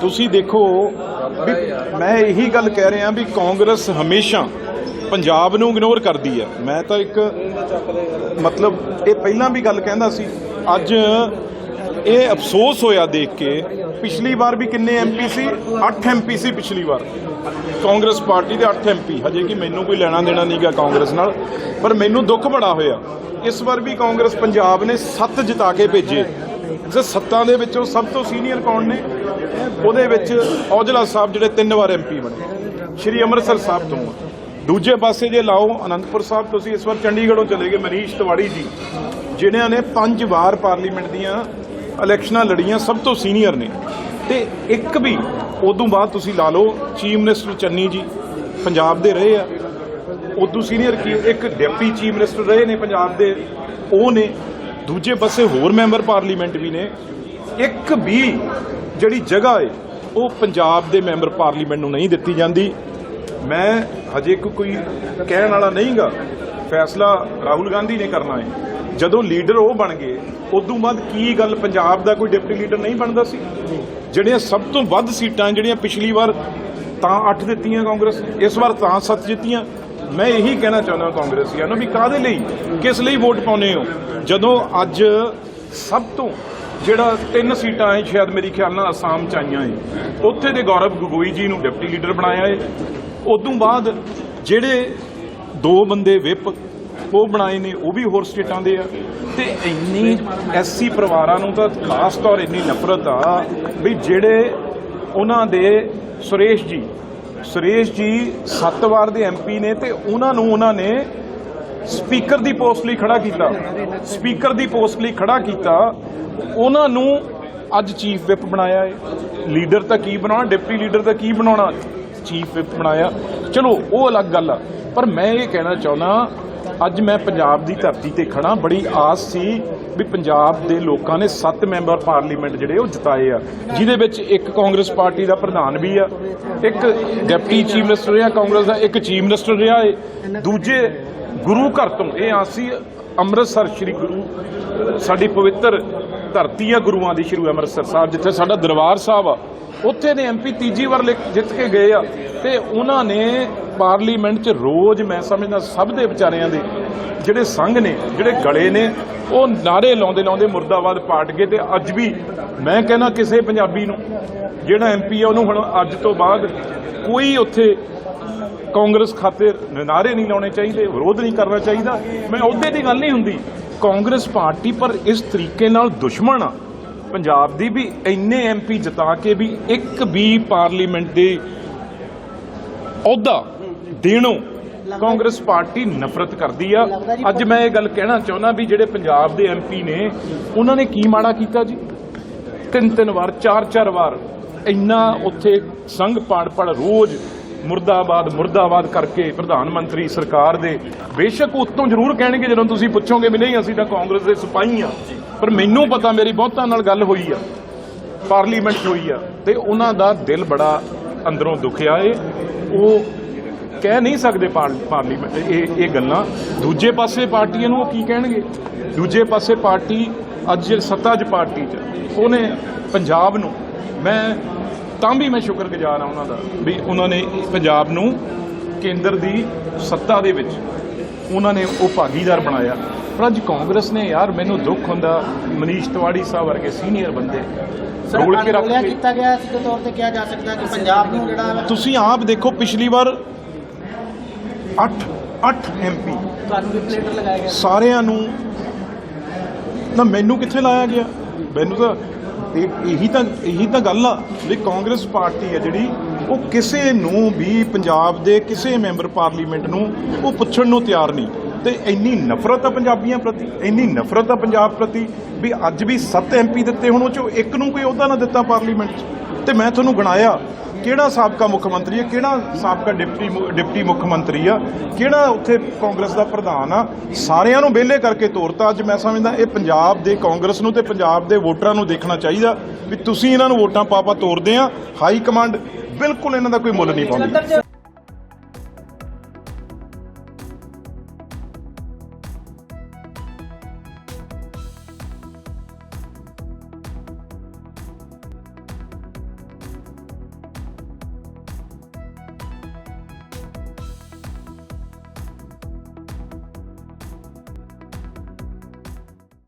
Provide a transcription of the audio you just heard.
ਤੁਸੀਂ ਦੇਖੋ ਵੀ ਮੈਂ ਇਹੀ ਗੱਲ ਕਹਿ ਰਿਹਾ ਵੀ ਕਾਂਗਰਸ ਹਮੇਸ਼ਾ ਪੰਜਾਬ ਨੂੰ ਇਗਨੋਰ ਕਰਦੀ ਹੈ। ਮੈਂ ਤਾਂ ਇੱਕ ਮਤਲਬ ਇਹ ਪਹਿਲਾਂ ਵੀ ਗੱਲ ਕਹਿੰਦਾ ਸੀ। ਅੱਜ ਇਹ ਅਫਸੋਸ ਹੋਇਆ ਦੇਖ ਕੇ, ਪਿਛਲੀ ਵਾਰ ਵੀ ਕਿੰਨੇ ਐਮਪੀ ਸੀ? 8 ਐਮਪੀ ਸੀ ਪਿਛਲੀ ਵਾਰ। ਕਾਂਗਰਸ ਪਾਰਟੀ ਦੇ 8 ਐਮਪੀ ਹਜੇ ਕਿ ਮੈਨੂੰ ਕੋਈ ਲੈਣਾ ਦੇਣਾ ਨਹੀਂਗਾ ਕਾਂਗਰਸ ਨਾਲ, ਪਰ ਮੈਨੂੰ ਦੁੱਖ ਬੜਾ ਹੋਇਆ। ਇਸ ਵਾਰ ਵੀ ਕਾਂਗਰਸ ਪੰਜਾਬ ਨੇ 7 ਜਿਤਾ ਕੇ ਭੇਜੇ। ਜੇ ਸੱਤਾਂ ਦੇ ਵਿੱਚੋਂ ਸਭ ਤੋਂ ਸੀਨੀਅਰ ਕੌਣ ਨੇ? ਉਹਦੇ ਵਿੱਚ ਔਜਲਾ ਸਾਹਿਬ ਜਿਹੜੇ ਤਿੰਨ ਵਾਰ ਐਮਪੀ ਬਣੇ। ਸ਼੍ਰੀ ਅੰਮ੍ਰਿਤਸਰ ਸਾਹਿਬ ਤੋਂ। ਦੂਜੇ ਪਾਸੇ ਜੇ ਲਾਓ, ਅਨੰਦਪੁਰ ਸਾਹਿਬ, ਤੁਸੀਂ ਇਸ ਵਾਰ ਚੰਡੀਗੜ੍ਹੋਂ ਚਲੇ ਗਏ, ਮਨੀਸ਼ ਤਿਵਾੜੀ ਜੀ, ਜਿਨ੍ਹਾਂ ਨੇ ਪੰਜ ਵਾਰ ਪਾਰਲੀਮੈਂਟ ਦੀਆਂ ਇਲੈਕਸ਼ਨਾਂ ਲੜੀਆਂ, ਸਭ ਤੋਂ ਸੀਨੀਅਰ ਨੇ। ਤੇ ਇੱਕ ਵੀ, ਉਦੋਂ ਬਾਅਦ ਤੁਸੀਂ ਲਾ ਲਓ, ਚੀਫ ਮਿਨਿਸਟਰ ਚੰਨੀ ਜੀ, ਪੰਜਾਬ ਦੇ ਰਹੇ ਆ। ਉਦੋਂ ਸੀਨੀਅਰ ਕੀ, ਇੱਕ ਡਿਪਟੀ ਚੀਫ ਮਿਨਿਸਟਰ ਰਹੇ ਨੇ ਪੰਜਾਬ ਦੇ, ਉਹ ਨੇ ਦੂਜੇ ਪਾਸੇ ਹੋਰ ਮੈਂਬਰ ਪਾਰਲੀਮੈਂਟ ਵੀ ਨੇ। ਇੱਕ ਵੀ ਜਿਹੜੀ ਜਗ੍ਹਾ ਹੈ ਉਹ ਪੰਜਾਬ ਦੇ ਮੈਂਬਰ ਪਾਰਲੀਮੈਂਟ ਨੂੰ ਨਹੀਂ ਦਿੱਤੀ ਜਾਂਦੀ। ਮੈਂ ਹਜੇ ਕੋ- ਕੋਈ ਕਹਿਣ ਵਾਲਾ ਨਹੀਂਗਾ, ਫੈਸਲਾ ਰਾਹੁਲ ਗਾਂਧੀ ਨੇ ਕਰਨਾ ਹੈ ਜਦੋਂ ਲੀਡਰ ਉਹ ਬਣ ਗਏ, ਉਦੋਂ ਬਾਅਦ ਕੀ ਗੱਲ ਪੰਜਾਬ ਦਾ ਕੋਈ ਡਿਪਟੀ ਲੀਡਰ ਨਹੀਂ ਬਣਦਾ ਸੀ? ਜਿਹੜੀਆਂ ਸਭ ਤੋਂ ਵੱਧ ਸੀਟਾਂ ਜਿਹੜੀਆਂ ਪਿਛਲੀ ਵਾਰ ਤਾਂ 8 ਦਿੱਤੀਆਂ ਕਾਂਗਰਸ ਇਸ ਵਾਰ ਤਾਂ 7 ਜਿੱਤੀਆਂ। ਮੈਂ ਇਹੀ ਕਹਿਣਾ ਚਾਹੁੰਦਾ ਕਾਂਗਰਸੀਆਂ ਨੂੰ ਵੀ ਕਾਦੇ ਲਈ, ਕਿਸ ਲਈ ਵੋਟ ਪਾਉਨੇ ਹੋ? ਜਦੋਂ ਅੱਜ ਸਭ ਤੋਂ ਜਿਹੜਾ ਤਿੰਨ ਸੀਟਾਂ ਹੈ ਸ਼ਾਇਦ ਮੇਰੀ ਖਿਆਲ ਨਾਲ ਅਸਾਮ ਚ ਆਈਆਂ ਹੈ ਉੱਥੇ ਦੇ ਗੌਰਵ ਗਗੋਈ ਜੀ ਨੂੰ ਡਿਪਟੀ ਲੀਡਰ ਬਣਾਇਆ ਏ ਉਦੋਂ ਬਾਅਦ ਜਿਹੜੇ ਦੋ ਬੰਦੇ ਵਿਪ, ਉਹ ਬਣਾਏ ਨੇ, ਉਹ ਵੀ ਹੋਰ ਸਟੇਟਾਂ ਦੇ ਆ। ਤੇ ਇੰਨੀ ਐਸਸੀ ਪਰਿਵਾਰਾਂ ਨੂੰ ਤਾਂ ਖਾਸ ਤੌਰ ਇੰਨੀ ਨਫ਼ਰਤ ਆ ਵੀ ਜਿਹੜੇ ਉਹਨਾਂ ਦੇ ਸੁਰੇਸ਼ ਜੀ ਸੁਰੇਸ਼ ਜੀ ਸੱਤ ਵਾਰ ਦੇ ਐਮਪੀ ਨੇ ਤੇ ਉਹਨਾਂ ਨੂੰ ਉਹਨਾਂ ਨੇ ਸਪੀਕਰ ਦੀ ਪੋਸਟ ਲਈ ਖੜਾ ਕੀਤਾ। ਸਪੀਕਰ ਦੀ ਪੋਸਟ ਲਈ ਖੜਾ ਕੀਤਾ। ਉਹਨਾਂ ਨੂੰ ਅੱਜ ਚੀਫ ਵਿਪ ਬਣਾਇਆ ਹੈ ਲੀਡਰ ਤਾਂ ਕੀ ਬਣਾਉਣਾ? ਡਿਪਟੀ ਲੀਡਰ ਤਾਂ ਕੀ ਬਣਾਉਣਾ? ਚੀਫ ਵਿਪ ਬਣਾਇਆ। ਚਲੋ, ਉਹ ਅਲੱਗ ਗੱਲ ਆ। ਪਰ ਮੈਂ ਇਹ ਕਹਿਣਾ ਚਾਹੁੰਦਾ ਅੱਜ ਮੈਂ ਪੰਜਾਬ ਦੀ ਧਰਤੀ ਤੇ ਖੜਾ ਬੜੀ ਆਸ ਸੀ ਵੀ ਪੰਜਾਬ ਦੇ ਲੋਕਾਂ ਨੇ 7 ਮੈਂਬਰ ਪਾਰਲੀਮੈਂਟ ਜਿਹੜੇ ਉਹ ਜਿਤਾਏ ਆ। ਜਿਹਦੇ ਵਿੱਚ ਇੱਕ ਕਾਂਗਰਸ ਪਾਰਟੀ ਦਾ ਪ੍ਰਧਾਨ ਵੀ ਆ, ਇੱਕ ਡਿਪਟੀ ਚੀਫ ਮਿਨਿਸਟਰ ਰਿਹਾ, ਕਾਂਗਰਸ ਦਾ ਇੱਕ ਚੀਫ ਮਿਨਿਸਟਰ ਰਿਹਾ ਏ। ਦੂਜੇ ਗੁਰੂ ਘਰ ਤੋਂ ਇਹ ਆਸੀ ਅੰਮ੍ਰਿਤਸਰ ਸ੍ਰੀ ਗੁਰੂ, ਸਾਡੀ ਪਵਿੱਤਰ ਧਰਤੀ ਆ ਗੁਰੂਆਂ ਦੀ ਸ਼੍ਰੀ ਅੰਮ੍ਰਿਤਸਰ ਸਾਹਿਬ, ਜਿੱਥੇ ਸਾਡਾ ਦਰਬਾਰ ਸਾਹਿਬ ਆ, ਉੱਥੇ ਦੇ ਐਮਪੀ ਤੀਜੀ ਵਾਰ ਲਿਖ- ਜਿੱਤ ਕੇ ਗਏ ਆ। ਤੇ ਉਹਨਾਂ ਨੇ ਪਾਰਲੀਮੈਂਟ 'ਚ ਰੋਜ਼ ਮੈਂ ਸਮਝਦਾ ਸਭ ਦੇ ਵਿਚਾਰਿਆਂ ਦੇ ਜਿਹੜੇ ਸੰਘ ਨੇ, ਜਿਹੜੇ ਗਲੇ ਨੇ, ਉਹ ਨਾਰੇ ਲਾਉਂਦੇ ਲਾਉਂਦੇ ਮੁਰਦਾਬਾਦ ਪਾਟ ਗਏ ਤੇ ਅੱਜ ਵੀ ਮੈਂ ਕਹਿੰਦਾ ਕਿਸੇ ਪੰਜਾਬੀ ਨੂੰ, ਜਿਹੜਾ ਐਮਪੀ ਆ, ਉਹਨੂੰ ਹੁਣ ਅੱਜ ਤੋਂ ਬਾਅਦ ਕੋਈ ਉੱਥੇ ਕਾਂਗਰਸ ਖਾਤੇ ਨਾਰੇ ਨਹੀਂ ਲਾਉਣੇ ਚਾਹੀਦੇ, ਵਿਰੋਧ ਨਹੀਂ ਕਰਨਾ ਚਾਹੀਦਾ। ਮੈਂ ਅਹੁਦੇ ਦੀ ਗੱਲ ਨਹੀਂ ਹੁੰਦੀ। ਕਾਂਗਰਸ ਪਾਰਟੀ ਪਰ ਇਸ ਤਰੀਕੇ ਨਾਲ ਦੁਸ਼ਮਣ ਆ। ਪੰਜਾਬ ਦੀ ਵੀ ਇੰਨੇ ਐਮਪੀ ਜਿਤਾ ਕੇ ਵੀ ਇੱਕ ਵੀ ਪਾਰਲੀਮੈਂਟ ਦੇ ਅਹੁਦਾ ਦੇਣੋਂ ਕਾਂਗਰਸ ਪਾਰਟੀ ਨਫ਼ਰਤ ਕਰਦੀ ਆ। ਅੱਜ ਮੈਂ ਇਹ ਗੱਲ ਕਹਿਣਾ ਚਾਹੁੰਦਾ ਵੀ ਜਿਹੜੇ ਪੰਜਾਬ ਦੇ ਐਮਪੀ ਨੇ, ਉਹਨਾਂ ਨੇ ਕੀ ਮਾੜਾ ਕੀਤਾ ਜੀ? ਤਿੰਨ ਤਿੰਨ ਵਾਰ, ਚਾਰ ਚਾਰ ਵਾਰ ਇੰਨਾ ਉੱਥੇ ਸੰਘ ਪਾੜ ਪੜ ਰੋਜ਼ ਮੁਰਦਾਬਾਦ ਮੁਰਦਾਬਾਦ ਕਰਕੇ ਪ੍ਰਧਾਨ ਮੰਤਰੀ ਸਰਕਾਰ ਦੇ। ਬੇਸ਼ੱਕ ਉਤੋਂ ਜ਼ਰੂਰ ਕਹਿਣਗੇ, ਜਦੋਂ ਤੁਸੀਂ ਪੁੱਛੋਗੇ ਵੀ ਨਹੀਂ, ਅਸੀਂ ਤਾਂ ਕਾਂਗਰਸ ਦੇ ਸਿਪਾਹੀ ਆ। ਪਰ ਮੈਨੂੰ ਪਤਾ ਮੇਰੀ ਬਹੁਤਾਂ ਨਾਲ ਗੱਲ ਹੋਈ ਆ, ਪਾਰਲੀਮੈਂਟ ਹੋਈ ਆ, ਤੇ ਉਹਨਾਂ ਦਾ ਦਿਲ ਬੜਾ ਅੰਦਰੋਂ ਦੁਖਿਆ ਏ। ਉਹ ਕਹਿ ਨਹੀਂ ਸਕਦੇ ਪਾਰ- ਪਾਰਲੀਮੈਂਟ ਇਹ ਇਹ ਗੱਲਾਂ। ਦੂਜੇ ਪਾਸੇ ਪਾਰਟੀਆਂ ਨੂੰ ਉਹ ਕੀ ਕਹਿਣਗੇ? ਦੂਜੇ ਪਾਸੇ ਪਾਰਟੀ ਅੱਜ ਸੱਤਾ 'ਚ ਪਾਰਟੀ 'ਚ ਉਹਨੇ ਪੰਜਾਬ ਨੂੰ ਮੈਂ ਤਾਂ ਵੀ ਮੈਂ ਸ਼ੁਕਰਗੁਜ਼ਾਰ ਆ ਉਹਨਾਂ ਦਾ ਵੀ ਉਹਨਾਂ ਨੇ ਪੰਜਾਬ ਨੂੰ ਕੇਂਦਰ ਦੀ ਸੱਤਾ ਦੇ ਵਿੱਚ ਉਹਨਾਂ ਨੇ ਉਹ ਭਾਗੀਦਾਰ ਬਣਾਇਆ। ਪਰ ਅੱਜ ਕਾਂਗਰਸ ਨੇ ਯਾਰ ਮੈਨੂੰ ਦੁੱਖ ਹੁੰਦਾ ਮਨੀਸ਼ ਤਿਵਾੜੀ ਸਾਹਿਬ ਵਰਗੇ ਸੀਨੀਅਰ ਬੰਦੇ ਰੋਲ ਕੇ ਰੱਖ। ਕੇ ਕੀਤਾ ਗਿਆ ਸਿੱਧੇ ਤੌਰ ਤੇ ਕਿਹਾ ਜਾ ਸਕਦਾ ਕਿ ਪੰਜਾਬ ਨੂੰ ਜਿਹੜਾ ਤੁਸੀਂ ਆਪ ਦੇਖੋ ਪਿਛਲੀ ਵਾਰ 8 8 ਐਮਪੀ ਤੁਹਾਨੂੰ ਰਿਪਲੇਟਰ ਲਗਾਇਆ ਗਿਆ? ਸਾਰਿਆਂ ਨੂੰ। ਨਾ ਮੈਨੂੰ ਕਿੱਥੇ ਲਾਇਆ ਗਿਆ? ਮੈਨੂੰ ਤਾਂ ਇਹ- ਇਹੀ ਤਾਂ ਇਹੀ ਤਾਂ ਗੱਲ ਆ ਵੀ ਕਾਂਗਰਸ ਪਾਰਟੀ ਹੈ ਜਿਹੜੀ ਉਹ ਕਿਸੇ ਨੂੰ ਵੀ ਪੰਜਾਬ ਦੇ ਕਿਸੇ ਮੈਂਬਰ ਪਾਰਲੀਮੈਂਟ ਨੂੰ ਉਹ ਪੁੱਛਣ ਨੂੰ ਤਿਆਰ ਨਹੀਂ। ਤੇ ਇੰਨੀ ਨਫ਼ਰਤ ਆ ਪੰਜਾਬੀਆਂ ਪ੍ਰਤੀ, ਇੰਨੀ ਨਫ਼ਰਤ ਆ ਪੰਜਾਬ ਪ੍ਰਤੀ ਵੀ ਅੱਜ ਵੀ 7 ਐਮਪੀ ਦਿੱਤੇ ਹੁਣ ਉਹ ਚੋਂ ਇੱਕ ਨੂੰ ਕੋਈ ਉਹਦਾ ਨਾ ਦਿੱਤਾ ਪਾਰਲੀਮੈਂਟ 'ਚ। ਤੇ ਮੈਂ ਤੁਹਾਨੂੰ ਗਣਾਇਆ ਕਿਹੜਾ ਸਾਬਕਾ ਮੁੱਖ ਮੰਤਰੀ ਹੈ, ਕਿਹੜਾ ਸਾਬਕਾ ਡਿਪਟੀ ਡਿਪਟੀ ਮੁੱਖ ਮੰਤਰੀ ਆ, ਕਿਹੜਾ ਉੱਥੇ ਕਾਂਗਰਸ ਦਾ ਪ੍ਰਧਾਨ ਆ, ਸਾਰਿਆਂ ਨੂੰ ਵਿਹਲੇ ਕਰਕੇ ਤੋਰਤਾ ਅੱਜ ਮੈਂ ਸਮਝਦਾ ਇਹ ਪੰਜਾਬ ਦੇ ਕਾਂਗਰਸ ਨੂੰ ਤੇ ਪੰਜਾਬ ਦੇ ਵੋਟਰਾਂ ਨੂੰ ਦੇਖਣਾ ਚਾਹੀਦਾ ਵੀ ਤੁਸੀਂ ਇਹਨਾਂ ਨੂੰ ਵੋਟਾਂ ਪਾਪਾ ਤੋਰਦੇ ਆ, ਹਾਈ ਕਮਾਂਡ ਬਿਲਕੁਲ ਇਹਨਾਂ ਦਾ ਕੋਈ ਮੁੱਲ ਨਹੀਂ ਪਾਉਂਦੀ।